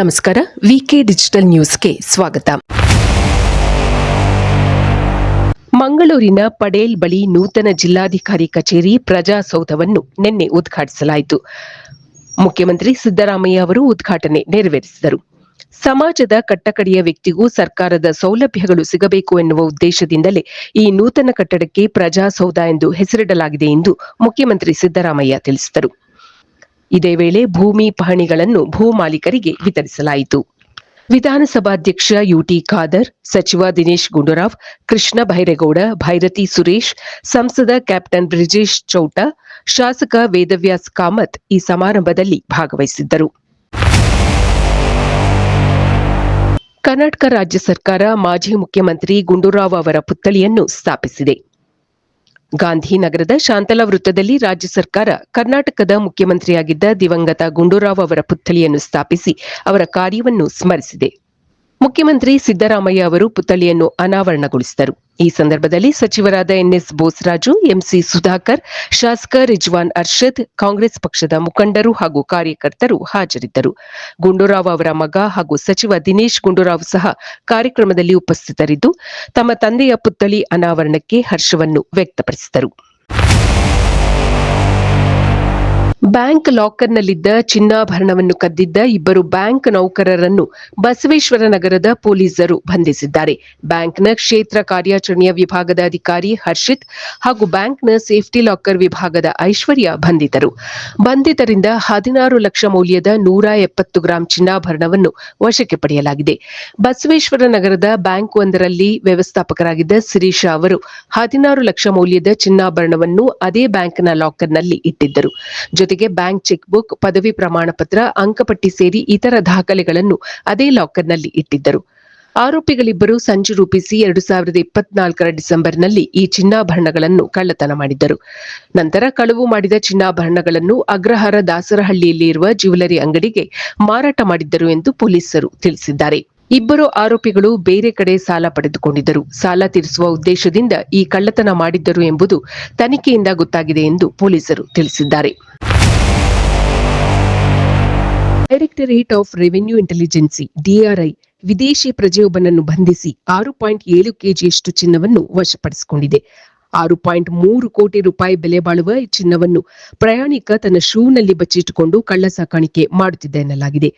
ನಮಸ್ಕಾರ, ವಿಕೆ ಡಿಜಿಟಲ್ ನ್ಯೂಸ್ಗೆ ಸ್ವಾಗತ. ಮಂಗಳೂರಿನ ಪಡೇಲ್ ಬಳಿ ನೂತನ ಜಿಲ್ಲಾಧಿಕಾರಿ ಕಚೇರಿ ಪ್ರಜಾಸೌಧವನ್ನು ನಿನ್ನೆ ಉದ್ಘಾಟಿಸಲಾಯಿತು. ಮುಖ್ಯಮಂತ್ರಿ ಸಿದ್ದರಾಮಯ್ಯ ಅವರು ಉದ್ಘಾಟನೆ ನೆರವೇರಿಸಿದರು. ಸಮಾಜದ ಕಟ್ಟಕಡೆಯ ವ್ಯಕ್ತಿಗೂ ಸರ್ಕಾರದ ಸೌಲಭ್ಯಗಳು ಸಿಗಬೇಕು ಎನ್ನುವ ಉದ್ದೇಶದಿಂದಲೇ ಈ ನೂತನ ಕಟ್ಟಡಕ್ಕೆ ಪ್ರಜಾಸೌಧ ಎಂದು ಹೆಸರಿಡಲಾಗಿದೆ ಎಂದು ಮುಖ್ಯಮಂತ್ರಿ ಸಿದ್ದರಾಮಯ್ಯ ತಿಳಿಸಿದರು. ಇದೇ ವೇಳೆ ಭೂಮಿ ಪಹಣಿಗಳನ್ನು ಭೂಮಾಲೀಕರಿಗೆ ವಿತರಿಸಲಾಯಿತು. ವಿಧಾನಸಭಾಧ್ಯಕ್ಷ ಯುಟಿ ಖಾದರ್, ಸಚಿವ ದಿನೇಶ್ ಗುಂಡೂರಾವ್, ಕೃಷ್ಣ ಭೈರೇಗೌಡ, ಭೈರತಿ ಸುರೇಶ್, ಸಂಸದ ಕ್ಯಾಪ್ಟನ್ ಬ್ರಿಜೇಶ್ ಚೌಟ, ಶಾಸಕ ವೇದವ್ಯಾಸ್ ಕಾಮತ್ ಈ ಸಮಾರಂಭದಲ್ಲಿ ಭಾಗವಹಿಸಿದ್ದರು. ಕರ್ನಾಟಕ ರಾಜ್ಯ ಸರ್ಕಾರ ಮಾಜಿ ಮುಖ್ಯಮಂತ್ರಿ ಗುಂಡೂರಾವ್ ಅವರ ಪುತ್ಥಳಿಯನ್ನು ಸ್ಥಾಪಿಸಿದೆ. ಗಾಂಧಿನಗರದ ಶಾಂತಲಾ ವೃತ್ತದಲ್ಲಿ ರಾಜ್ಯ ಸರ್ಕಾರ ಕರ್ನಾಟಕದ ಮುಖ್ಯಮಂತ್ರಿಯಾಗಿದ್ದ ದಿವಂಗತ ಗುಂಡೂರಾವ್ ಅವರ ಪುತ್ಥಳಿಯನ್ನು ಸ್ಥಾಪಿಸಿ ಅವರ ಕಾರ್ಯವನ್ನು ಸ್ಮರಿಸಿದೆ. ಮುಖ್ಯಮಂತ್ರಿ ಸಿದ್ದರಾಮಯ್ಯ ಅವರು ಪುತ್ಥಳಿಯನ್ನು ಅನಾವರಣಗೊಳಿಸಿದರು. ಈ ಸಂದರ್ಭದಲ್ಲಿ ಸಚಿವರಾದ ಎನ್ಎಸ್ ಬೋಸರಾಜು, ಎಂಸಿ ಸುಧಾಕರ್, ಶಾಸಕ ರಿಜ್ವಾನ್ ಅರ್ಷದ್, ಕಾಂಗ್ರೆಸ್ ಪಕ್ಷದ ಮುಖಂಡರು ಹಾಗೂ ಕಾರ್ಯಕರ್ತರು ಹಾಜರಿದ್ದರು. ಗುಂಡೂರಾವ್ ಅವರ ಮಗ ಹಾಗೂ ಸಚಿವ ದಿನೇಶ್ ಗುಂಡೂರಾವ್ ಸಹ ಕಾರ್ಯಕ್ರಮದಲ್ಲಿ ಉಪಸ್ಥಿತರಿದ್ದು, ತಮ್ಮ ತಂದೆಯ ಪುತ್ಥಳಿ ಅನಾವರಣಕ್ಕೆ ಹರ್ಷವನ್ನು ವ್ಯಕ್ತಪಡಿಸಿದರು. ಬ್ಯಾಂಕ್ ಲಾಕರ್ನಲ್ಲಿದ್ದ ಚಿನ್ನಾಭರಣವನ್ನು ಕದ್ದಿದ್ದ ಇಬ್ಬರು ಬ್ಯಾಂಕ್ ನೌಕರರನ್ನು ಬಸವೇಶ್ವರ ನಗರದ ಪೊಲೀಸರು ಬಂಧಿಸಿದ್ದಾರೆ. ಬ್ಯಾಂಕ್ನ ಕ್ಷೇತ್ರ ಕಾರ್ಯಾಚರಣೆಯ ವಿಭಾಗದ ಅಧಿಕಾರಿ ಹರ್ಷಿತ್ ಹಾಗೂ ಬ್ಯಾಂಕ್ನ ಸೇಫ್ಟಿ ಲಾಕರ್ ವಿಭಾಗದ ಐಶ್ವರ್ಯ ಬಂಧಿತರು. ಬಂಧಿತರಿಂದ ಹದಿನಾರು ಲಕ್ಷ ಮೌಲ್ಯದ ನೂರ ಎಪ್ಪತ್ತು ಗ್ರಾಂ ಚಿನ್ನಾಭರಣವನ್ನು ವಶಕ್ಕೆ ಪಡೆಯಲಾಗಿದೆ. ಬಸವೇಶ್ವರ ನಗರದ ಬ್ಯಾಂಕ್ ಒಂದರಲ್ಲಿ ವ್ಯವಸ್ಥಾಪಕರಾಗಿದ್ದ ಸಿರೀಶ ಅವರು ಹದಿನಾರು ಲಕ್ಷ ಮೌಲ್ಯದ ಚಿನ್ನಾಭರಣವನ್ನು ಅದೇ ಬ್ಯಾಂಕ್ನ ಲಾಕರ್ನಲ್ಲಿ ಇಟ್ಟಿದ್ದರು. ಜೊತೆಗೆ ಬ್ಯಾಂಕ್ ಚೆಕ್ ಬುಕ್, ಪದವಿ ಪ್ರಮಾಣ ಪತ್ರ ಅಂಕಪಟ್ಟಿ ಸೇರಿ ಇತರ ದಾಖಲೆಗಳನ್ನು ಅದೇ ಲಾಕರ್ನಲ್ಲಿ ಇಟ್ಟಿದ್ದರು. ಆರೋಪಿಗಳಿಬ್ಬರು ಸಂಚು ರೂಪಿಸಿ ಎರಡು ಸಾವಿರದ ಇಪ್ಪತ್ನಾಲ್ಕರ ಡಿಸೆಂಬರ್ನಲ್ಲಿ ಈ ಚಿನ್ನಾಭರಣಗಳನ್ನು ಕಳ್ಳತನ ಮಾಡಿದ್ದರು. ನಂತರ ಕಳವು ಮಾಡಿದ ಚಿನ್ನಾಭರಣಗಳನ್ನು ಅಗ್ರಹಾರ ದಾಸರಹಳ್ಳಿಯಲ್ಲಿ ಇರುವ ಜ್ಯುವೆಲರಿ ಅಂಗಡಿಗೆ ಮಾರಾಟ ಮಾಡಿದ್ದರು ಎಂದು ಪೊಲೀಸರು ತಿಳಿಸಿದ್ದಾರೆ. ಇಬ್ಬರು ಆರೋಪಿಗಳು ಬೇರೆ ಕಡೆ ಸಾಲ ಪಡೆದುಕೊಂಡಿದ್ದರು. ಸಾಲ ತೀರಿಸುವ ಉದ್ದೇಶದಿಂದ ಈ ಕಳ್ಳತನ ಮಾಡಿದ್ದರು ಎಂಬುದು ತನಿಖೆಯಿಂದ ಗೊತ್ತಾಗಿದೆ ಎಂದು ಪೊಲೀಸರು ತಿಳಿಸಿದ್ದಾರೆ. Directorate of revenue intelligence DRI ವಿದೇಶಿ ಪ್ರಜೆಯೊಬ್ಬನನ್ನು ಬಂಧಿಸಿ ಆರು ಪಾಯಿಂಟ್ ಏಳು ಕೆಜಿಯಷ್ಟು ಚಿನ್ನವನ್ನು ವಶಪಡಿಸಿಕೊಂಡಿದೆ. ಆರು ಪಾಯಿಂಟ್ ಮೂರು ಕೋಟಿ ರೂಪಾಯಿ ಬೆಲೆ ಬಾಳುವ ಈ ಚಿನ್ನವನ್ನು ಪ್ರಯಾಣಿಕ ತನ್ನ ಶೂನಲ್ಲಿ ಬಚ್ಚಿಟ್ಟುಕೊಂಡು ಕಳ್ಳ ಸಾಕಾಣಿಕೆ ಮಾಡುತ್ತಿದ್ದ ಎನ್ನಲಾಗಿದೆ.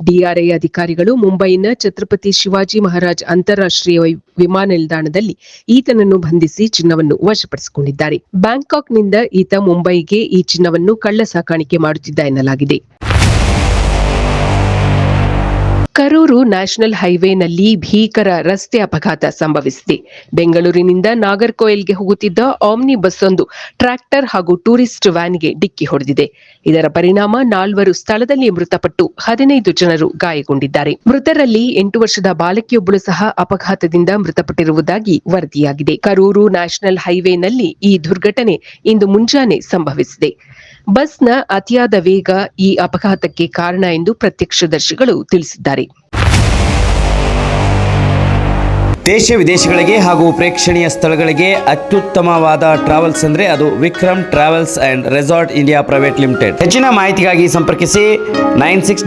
ಡಿಆರ್ಐ ಅಧಿಕಾರಿಗಳು ಮುಂಬೈನ ಛತ್ರಪತಿ ಶಿವಾಜಿ ಮಹಾರಾಜ್ ಅಂತಾರಾಷ್ಟ್ರೀಯ ವಿಮಾನ ನಿಲ್ದಾಣದಲ್ಲಿ ಈತನನ್ನು ಬಂಧಿಸಿ ಚಿನ್ನವನ್ನು ವಶಪಡಿಸಿಕೊಂಡಿದ್ದಾರೆ. ಬ್ಯಾಂಕಾಕ್ನಿಂದ ಈತ ಮುಂಬೈಗೆ ಈ ಚಿನ್ನವನ್ನು ಕಳ್ಳ ಸಾಕಾಣಿಕೆ ಮಾಡುತ್ತಿದ್ದ ಎನ್ನಲಾಗಿದೆ. ಕರೂರು ನ್ಯಾಷನಲ್ ಹೈವೇನಲ್ಲಿ ಭೀಕರ ರಸ್ತೆ ಅಪಘಾತ ಸಂಭವಿಸಿದೆ. ಬೆಂಗಳೂರಿನಿಂದ ನಾಗರ್ಕೋಯಿಲ್ಗೆ ಹೋಗುತ್ತಿದ್ದ ಆಮ್ನಿ ಬಸ್ ಒಂದು ಟ್ರ್ಯಾಕ್ಟರ್ ಹಾಗೂ ಟೂರಿಸ್ಟ್ ವ್ಯಾನ್ಗೆ ಡಿಕ್ಕಿ ಹೊಡೆದಿದೆ. ಇದರ ಪರಿಣಾಮ ನಾಲ್ವರು ಸ್ಥಳದಲ್ಲಿ ಮೃತಪಟ್ಟು ಹದಿನೈದು ಜನರು ಗಾಯಗೊಂಡಿದ್ದಾರೆ. ಮೃತರಲ್ಲಿ ಎಂಟು ವರ್ಷದ ಬಾಲಕಿಯೊಬ್ಬಳು ಸಹ ಅಪಘಾತದಿಂದ ಮೃತಪಟ್ಟಿರುವುದಾಗಿ ವರದಿಯಾಗಿದೆ. ಕರೂರು ನ್ಯಾಷನಲ್ ಹೈವೇನಲ್ಲಿ ಈ ದುರ್ಘಟನೆ ಇಂದು ಮುಂಜಾನೆ ಸಂಭವಿಸಿದೆ. ಬಸ್ನ ಅತಿಯಾದ ವೇಗ ಈ ಅಪಘಾತಕ್ಕೆ ಕಾರಣ ಎಂದು ಪ್ರತ್ಯಕ್ಷದರ್ಶಿಗಳು ತಿಳಿಸಿದ್ದಾರೆ. ದೇಶ ವಿದೇಶಗಳಿಗೆ ಹಾಗೂ ಪ್ರೇಕ್ಷಣೀಯ ಸ್ಥಳಗಳಿಗೆ ಅತ್ಯುತ್ತಮವಾದ ಟ್ರಾವೆಲ್ಸ್ ಅಂದ್ರೆ ಅದು Vikram travels and resort India private limited. ಹೆಚ್ಚಿನ ಮಾಹಿತಿಗಾಗಿ ಸಂಪರ್ಕಿಸಿ ನೈನ್ ಸಿಕ್ಸ್